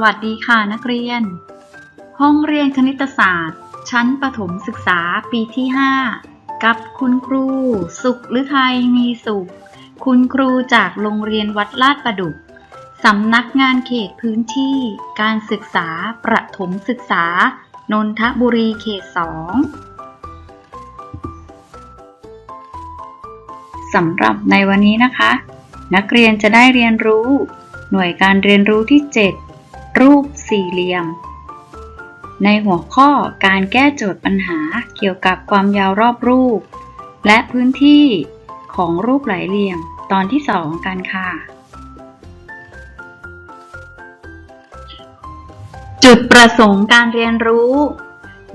สวัสดีค่ะนักเรียน ห้องเรียนคณิตศาสตร์ ชั้นประถมศึกษาปีที่ 5 กับคุณครู สุขหรือไทยมีสุข คุณครูจากโรงเรียนวัดลาดประดุกสำนักงานเขตพื้นที่ การศึกษาประถมศึกษา นนทบุรีเขต 2 สำหรับในวันนี้นะคะ นักเรียนจะได้เรียนรู้หน่วยการเรียนรู้ที่ 7 รูปสี่เหลี่ยม ในหัวข้อการแก้โจทย์ปัญหาเกี่ยวกับความยาวรอบรูป และพื้นที่ของรูปหลายเหลี่ยมตอนที่ 2 กันค่ะ จุดประสงค์การเรียนรู้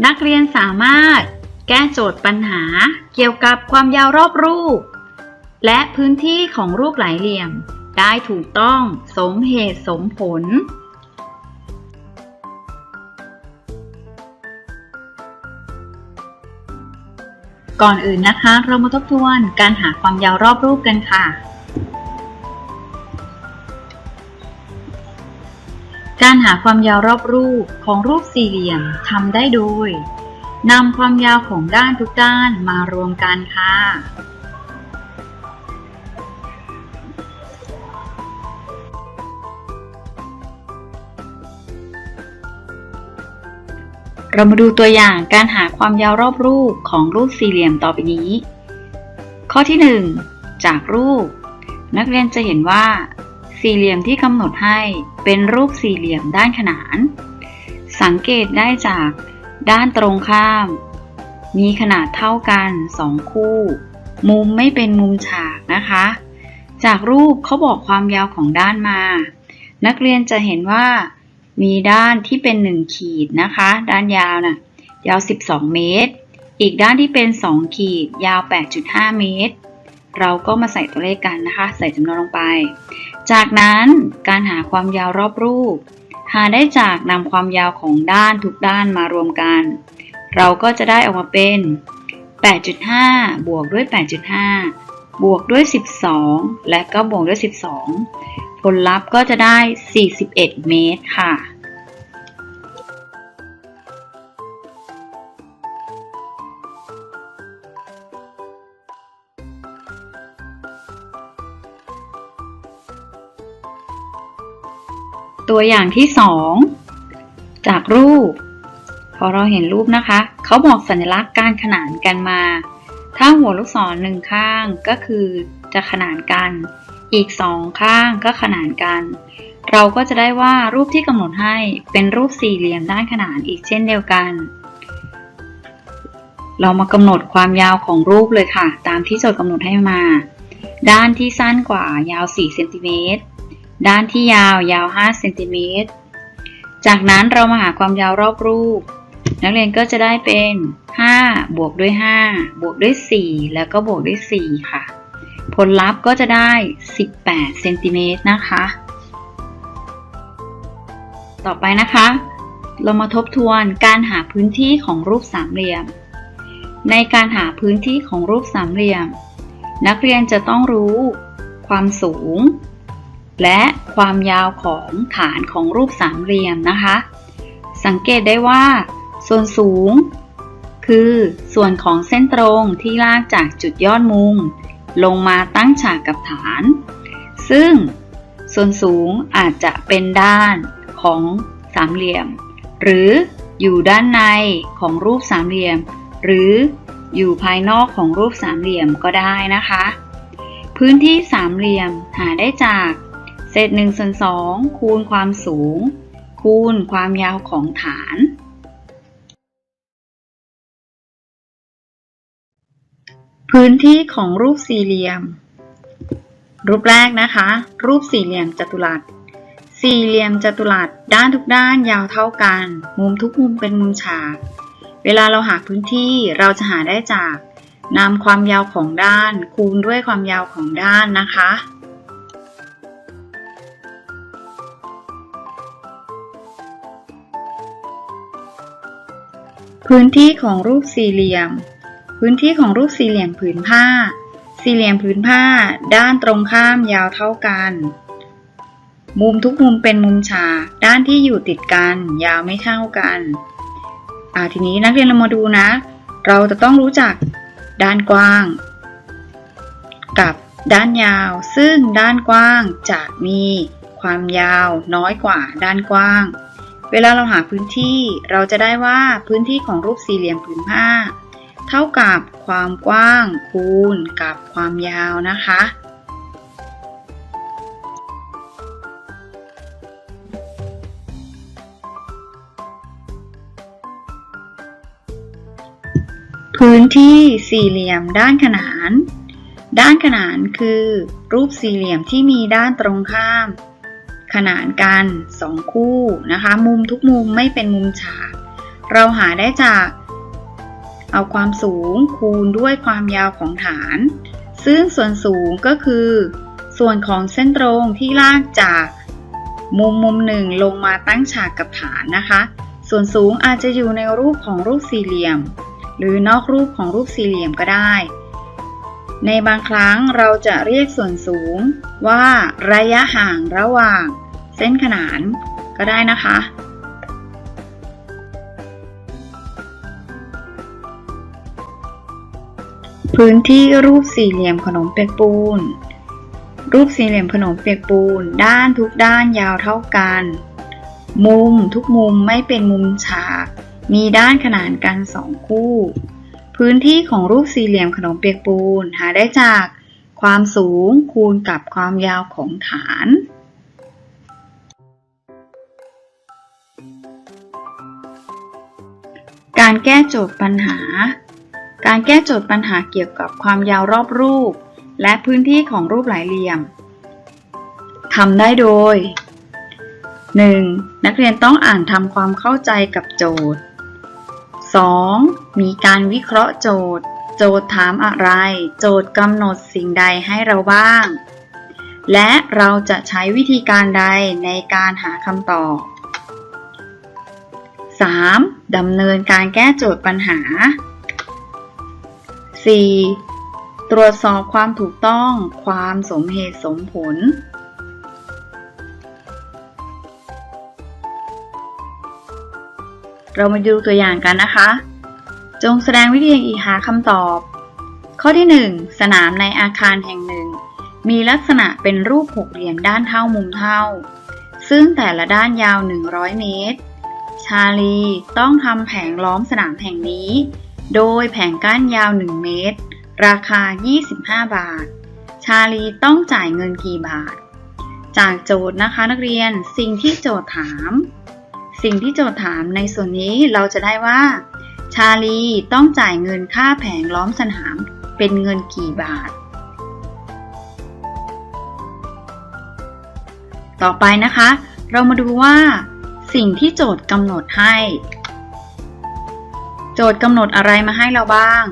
นักเรียนสามารถแก้โจทย์ปัญหาเกี่ยวกับความยาวรอบรูป และพื้นที่ของรูปหลายเหลี่ยม ได้ถูกต้องสมเหตุสมผล ก่อนอื่นนะคะ เรามาทบทวนการหาความยาวรอบรูปกันค่ะ การหาความยาวรอบรูปของรูปสี่เหลี่ยมทำได้โดยนำความยาวของด้านทุกด้านมารวมกันค่ะ เรามาดูตัวอย่างการหาความยาวรอบรูปของรูปสี่เหลี่ยมต่อไปนี้ ข้อที่ 1 จากรูป นักเรียนจะเห็นว่า สี่เหลี่ยมที่กำหนดให้เป็นรูปสี่เหลี่ยมด้านขนาน สังเกตได้จากด้านตรงข้าม มีขนาดเท่ากัน 2 คู่ มุมไม่เป็นมุมฉากนะคะ จากรูปเขาบอกความยาวของด้านมา นักเรียนจะเห็นว่า มีด้านที่เป็น 1 ขีดนะคะ ด้านยาวนะ่ะ ยาว 12 เมตร อีกด้านที่เป็น 2 ขีด ยาว 8.5 เมตร เราก็มาใส่ตัวเลขกันนะคะ ใส่จำนวนลงไป จากนั้นการหาความยาวรอบรูป หาได้จากนำความยาวของด้านทุกด้านมารวมกัน เราก็จะได้ออกมาเป็น 8.5 บวกด้วย 8.5 บวกด้วย 12 และก็บวกด้วย 12 ผลลัพธ์ก็จะได้ 41 เมตรค่ะ ตัวอย่างที่ 2 จากรูป พอเราเห็นรูปนะคะ เขาบอกสัญลักษณ์การขนานกันมา ถ้าหัวลูกศรหนึ่งข้างก็คือจะขนานกัน อีกสองข้างก็ขนานกัน เราก็จะได้ว่ารูปที่กำหนดให้เป็นรูปสี่เหลี่ยมด้านขนานอีกเช่นเดียวกัน เรามากำหนดความยาวของรูปเลยค่ะ ตามที่โจทย์กำหนดให้มา ด้านที่สั้นกว่ายาว 4 เซนติเมตร ด้านที่ยาวยาว 5 เซนติเมตร จากนั้นเรามาหาความยาวรอบรูป นักเรียนก็จะได้เป็น 5 บวกด้วย 5 บวกด้วย 4 แล้วก็บวกด้วย 4 ค่ะ ผลลัพธ์ก็จะได้ 18 เซนติเมตรนะคะ ต่อไปนะคะ เรามาทบทวนการหาพื้นที่ของรูปสามเหลี่ยม ในการหาพื้นที่ของรูปสามเหลี่ยม นักเรียนจะต้องรู้ ความสูง และความยาวของฐานของรูปสามเหลี่ยมนะคะ สังเกตได้ว่า ส่วนสูง คือส่วนของเส้นตรงที่ลากจากจุดยอดมุม ลงมาตั้งฉากกับฐาน ซึ่งส่วนสูงอาจจะเป็นด้านของสามเหลี่ยม หรืออยู่ด้านในของรูปสามเหลี่ยม หรืออยู่ภายนอกของรูปสามเหลี่ยมก็ได้นะคะ พื้นที่สามเหลี่ยมหาได้จากเศษ1ส่วน2คูณความสูง คูณความยาวของฐาน พื้นที่ของรูปสี่เหลี่ยม รูปแรกนะคะ รูปสี่เหลี่ยมจัตุรัส สี่เหลี่ยมจัตุรัสด้านทุกด้านยาวเท่ากัน มุมทุกมุมเป็นมุมฉาก เวลาเราหาพื้นที่เราจะหาได้จากนำความยาวของด้านคูณด้วยความยาวของด้านนะคะ พื้นที่ของรูปสี่เหลี่ยม พื้นที่ของรูปสี่เหลี่ยมผืนผ้า สี่เหลี่ยมผืนผ้า ด้านตรงข้ามยาวเท่ากัน มุมทุกมุมเป็นมุมฉากด้านที่อยู่ติดกัน ยาวไม่เท่ากันอ่าทีนี้นักเรียนเรามาดูนะ เราจะต้องรู้จักด้านกว้าง กับด้านยาว ซึ่งด้านกว้างจะมีความยาวน้อยกว่าด้านกว้าง เวลาเราหาพื้นที่ เราจะได้ว่าพื้นที่ของรูปสี่เหลี่ยมผืนผ้า เท่ากับความกว้างคูณกับความยาวนะคะ พื้นที่สี่เหลี่ยมด้านขนาน ด้านขนานคือรูปสี่เหลี่ยมที่มีด้านตรงข้าม ขนานกันสองคู่นะคะ มุมทุกมุมไม่เป็นมุมฉาก เราหาได้จาก เอาความสูงคูณด้วยความยาวของฐาน ซึ่งส่วนสูงก็คือ ส่วนของเส้นตรงที่ลากจากมุมมุมหนึ่งลงมาตั้งฉากกับฐานนะคะ ส่วนสูงอาจจะอยู่ในรูปของรูปสี่เหลี่ยม หรือนอกรูปของรูปสี่เหลี่ยมก็ได้ ในบางครั้งเราจะเรียกส่วนสูงว่าระยะห่างระหว่าง เส้นขนานก็ได้นะคะ พื้นที่รูปสี่เหลี่ยมขนมเปียกปูน รูปสี่เหลี่ยมขนมเปียกปูน ด้านทุกด้านยาวเท่ากัน มุมทุกมุมไม่เป็นมุมฉาก มีด้านขนานกันสองคู่ พื้นที่ของรูปสี่เหลี่ยมขนมเปียกปูนหาได้จากความสูงคูณกับความยาวของฐานการแก้โจทย์ปัญหา การแก้โจทย์ปัญหาเกี่ยวกับความยาวรอบรูป และพื้นที่ของรูปหลายเหลี่ยมทำได้โดย 1. นักเรียนต้องอ่านทำความเข้าใจกับโจทย์ 2. มีการวิเคราะห์โจทย์ โจทย์ถามอะไร โจทย์กำหนดสิ่งใดให้เราบ้าง และเราจะใช้วิธีการใดในการหาคำตอบ 3. ดำเนินการแก้โจทย์ปัญหา 4. ตรวจสอบความถูกต้องความสมเหตุสมผล เรามาดูตัวอย่างกันนะคะ จงแสดงวิธีหาคำตอบ ข้อที่ 1 สนามในอาคารแห่งหนึ่ง มีลักษณะเป็นรูปหกเหลี่ยมด้านเท่ามุมเท่า ซึ่งแต่ละด้านยาว 100 เมตร ชาลีต้องทำแผงล้อมสนามแห่งนี้ โดยแผงก้านยาว 1 เมตร ราคา 25 บาท ชาลีต้องจ่ายเงินกี่บาท จากโจทย์นะคะนักเรียน สิ่งที่โจทย์ถาม สิ่งที่โจทย์ถามในส่วนนี้เราจะได้ว่า ชาลีต้องจ่ายเงินค่าแผงล้อมสนามเป็นเงินกี่บาท ต่อไปนะคะ เรามาดูว่า สิ่งที่โจทย์กำหนดให้ โจทย์กำหนดอะไรมาให้เราบ้าง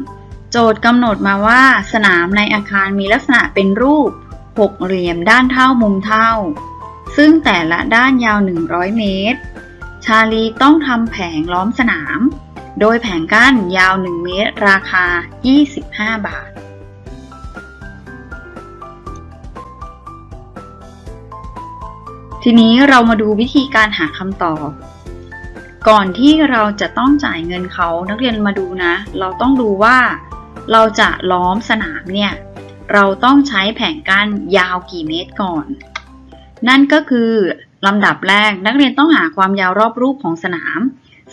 โจทย์กำหนดมาว่าสนามในอาคารมีลักษณะเป็นรูปหกเหลี่ยมด้านเท่ามุมเท่า ซึ่งแต่ละด้านยาว 100 เมตร ชาลีต้องทำแผงล้อมสนาม โดยแผงกั้นยาว 1 เมตร ราคา 25 บาททีนี้เรามาดูวิธีการหาคำตอบ ก่อนที่เราจะต้องจ่ายเงินเขานักเรียนมาดูนะ เราต้องดูว่า เราจะล้อมสนามเนี่ย เราต้องใช้แผงกั้นยาวกี่เมตรก่อน นั่นก็คือลำดับแรกนักเรียนต้องหาความยาวรอบรูปของสนาม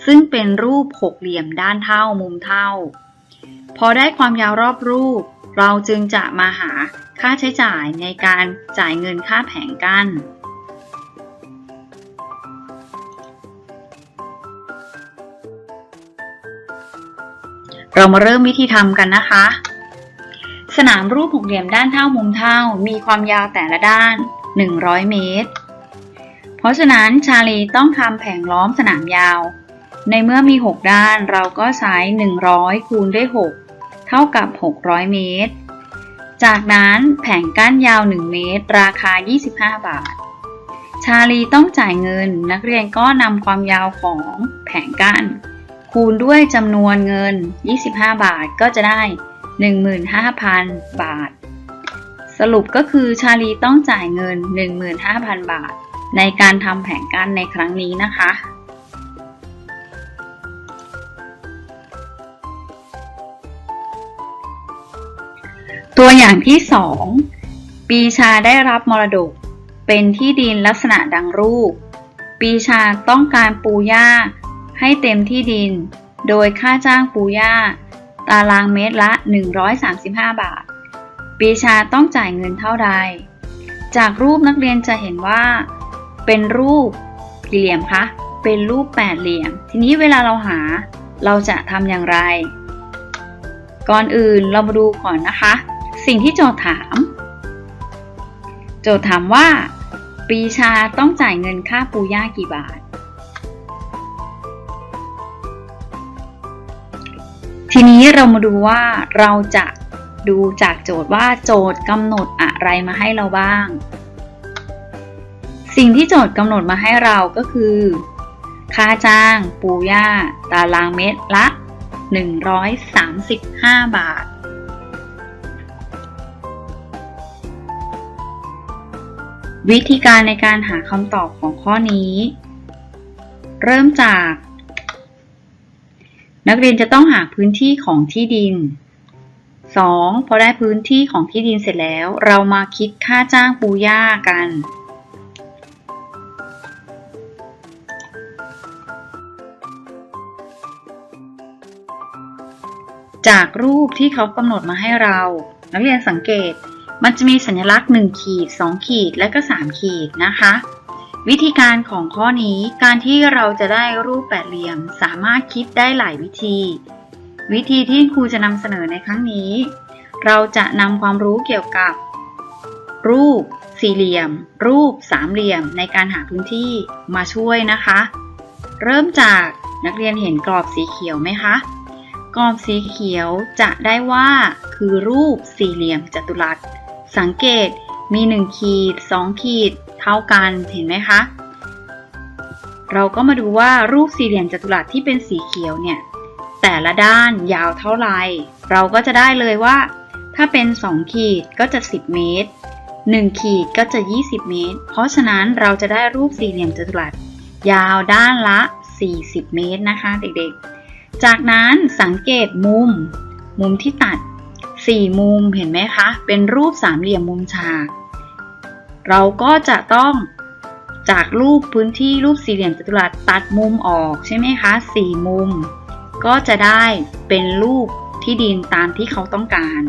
ซึ่งเป็นรูปหกเหลี่ยมด้านเท่ามุมเท่า พอได้ความยาวรอบรูป เราจึงจะมาหาค่าใช้จ่ายในการจ่ายเงินค่าแผงกั้น เรามาเริ่มวิธีทำกันนะคะ สนามรูปหกเหลี่ยมด้านเท่ามุมเท่า มีความยาวแต่ละด้าน 100 เมตร เพราะฉะนั้นชาลีต้องทำแผงล้อมสนามยาว ในเมื่อมี 6 ด้านเราก็ใช้ 100 คูณด้วย 6 เท่ากับ 600 เมตร จากนั้นแผงกั้นยาว 1 เมตร ราคา 25 บาท ชาลีต้องจ่ายเงินนักเรียนก็นำความยาวของแผงกั้น คูณด้วยจำนวนเงิน 25 บาทก็จะได้ 15,000 บาท สรุปก็คือชาลีต้องจ่ายเงิน 15,000 บาท ในการทำแผนการในครั้งนี้นะคะตัวอย่างที่ 2 ปีชาได้รับมรดก เป็นที่ดินลักษณะดังรูป ปีชาต้องการปูหญ้า ให้เต็มที่ดิน โดยค่าจ้างปูหญ้าตารางเมตรละ 135 บาท ปีชาต้องจ่ายเงินเท่าใด จากรูปนักเรียนจะเห็นว่า เป็นรูปกี่เหลี่ยมคะ เป็นรูปแปดเหลี่ยม ทีนี้เวลาเราหา เราจะทำอย่างไร ก่อนอื่นเรามาดูก่อนนะคะ สิ่งที่โจทย์ถาม โจทย์ถามว่า ปีชาต้องจ่ายเงินค่าปูย่ากี่บาท นี้เรามาดูว่าเราจะดูจากโจทย์ว่าโจทย์กำหนดอะไรมาให้เราบ้าง สิ่งที่โจทย์กำหนดมาให้เราก็คือ ค่าจ้าง ปูย่า ตารางเมตรละ 135 บาท วิธีการในการหาคำตอบของข้อนี้ เริ่มจาก นักเรียนจะต้องหาพื้นที่ของที่ดิน 2. พอได้พื้นที่ของที่ดินเสร็จแล้ว เรามาคิดค่าจ้างปูย่ากัน จากรูปที่เขากำหนดมาให้เรา นักเรียนสังเกต มันจะมีสัญลักษณ์ 1 ขีด 2 ขีด และก็ 3 ขีดนะคะ วิธีการของข้อนี้การที่เราจะได้รูปแปดเหลี่ยม สามารถคิดได้หลายวิธี วิธีที่ครูจะนำเสนอในครั้งนี้ เราจะนำความรู้เกี่ยวกับ รูปสี่เหลี่ยม รูปสามเหลี่ยมในการหาพื้นที่มาช่วยนะคะ เริ่มจากนักเรียนเห็นกรอบสีเขียวไหมคะ กรอบสีเขียวจะได้ว่าคือรูปสี่เหลี่ยมจัตุรัส สังเกตมี 1 ขีด 2 ขีด เท่ากันเห็นไหมคะ เราก็มาดูว่ารูปสี่เหลี่ยมจัตุรัสที่เป็นสีเขียวเนี่ยแต่ละด้านยาวเท่าไหร่ เราก็จะได้เลยว่า ถ้าเป็น 2 ขีดก็จะ 10 เมตร 1 ขีดก็จะ 20 เมตร เพราะฉะนั้นเราจะได้รูปสี่เหลี่ยมจัตุรัส ยาวด้านละ 40 เมตรนะคะ เด็กๆ จากนั้นสังเกตมุม มุมที่ตัด 4 มุมเห็นไหมคะ เป็นรูปสามเหลี่ยมมุมฉาก เราก็จะต้องจากรูปพื้นที่รูปสี่เหลี่ยมจัตุรัสตัดมุมออกใช่ไหมคะ4มุม ก็จะได้เป็นรูปที่ดินตามที่เขาต้องการ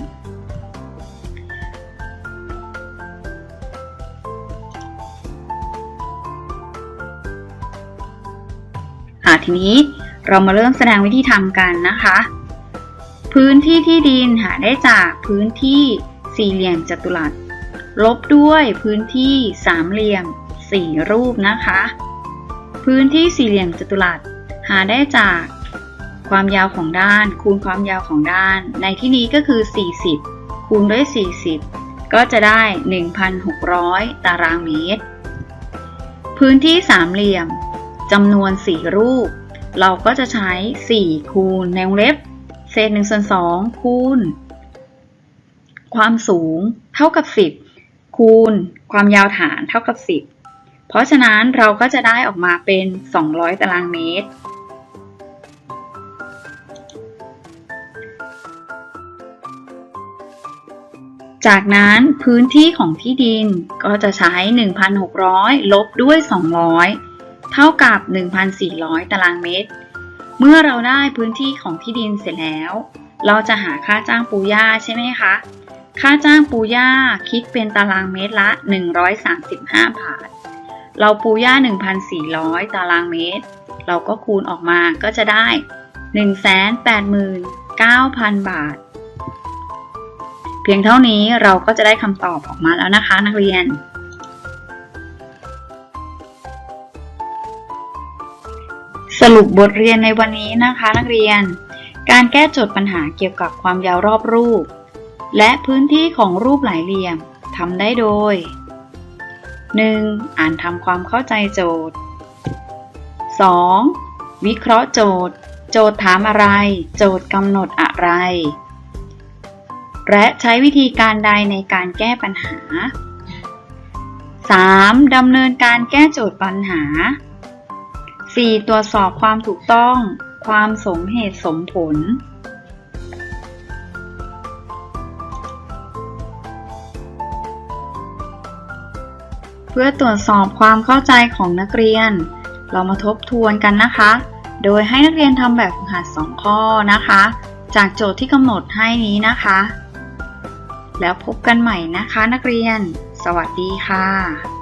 ทีนี้เรามาเริ่มแสดงวิธีทำกันนะคะ พื้นที่ที่ดินหาได้จากพื้นที่สี่เหลี่ยมจัตุรัส ลบด้วยพื้นที่สามเหลี่ยมสี่รูปนะคะ พื้นที่สี่เหลี่ยมจัตุรัสหาได้จากความยาวของด้าน คูณความยาวของด้าน ในที่นี้ก็คือ 40 คูณด้วย 40 ก็จะได้ 1,600 ตารางเมตร พื้นที่สามเหลี่ยมจำนวน 4 รูป เราก็จะใช้ 4 คูณในวงเล็บ เศษ1ส่วน2คูณ ความสูงเท่ากับ 10 คูณความยาวฐานเท่ากับ 10 เพราะฉะนั้นเราก็จะได้ออกมาเป็น 200 ตารางเมตร จากนั้นพื้นที่ของที่ดินก็จะใช้ 1,600 ลบด้วย 200 เท่ากับ 1,400 ตารางเมตร เมื่อเราได้พื้นที่ของที่ดินเสร็จแล้ว เราจะหาค่าจ้างปูหญ้าใช่ไหมคะ ค่าจ้างปูหญ้าคิดเป็นตารางเมตรละ 135 บาท เราปูหญ้า1,400 ตารางเมตร เราก็คูณออกมาก็จะได้ 189,000 บาท เพียงเท่านี้เราก็จะได้คำตอบออกมาแล้วนะคะนักเรียน สรุปบทเรียนในวันนี้นะคะนักเรียน การแก้โจทย์ปัญหาเกี่ยวกับความยาวรอบรูป และพื้นที่ของรูปหลายเหลี่ยมทำได้โดย 1. อ่านทำความเข้าใจโจทย์ 2. วิเคราะห์โจทย์ โจทย์ถามอะไร โจทย์กำหนดอะไร และใช้วิธีการใดในการแก้ปัญหา 3. ดำเนินการแก้โจทย์ปัญหา 4. ตรวจสอบความถูกต้อง ความสมเหตุสมผล พื่อตรวจสอบความเข้าใจของนักเรียน เรามาทบทวนกันนะคะ โดยให้นักเรียนทำแบบฝึกหัด 2 ข้อนะคะ จากโจทย์ที่กำหนดให้นี้นะคะ แล้วพบกันใหม่นะคะนักเรียน สวัสดีค่ะ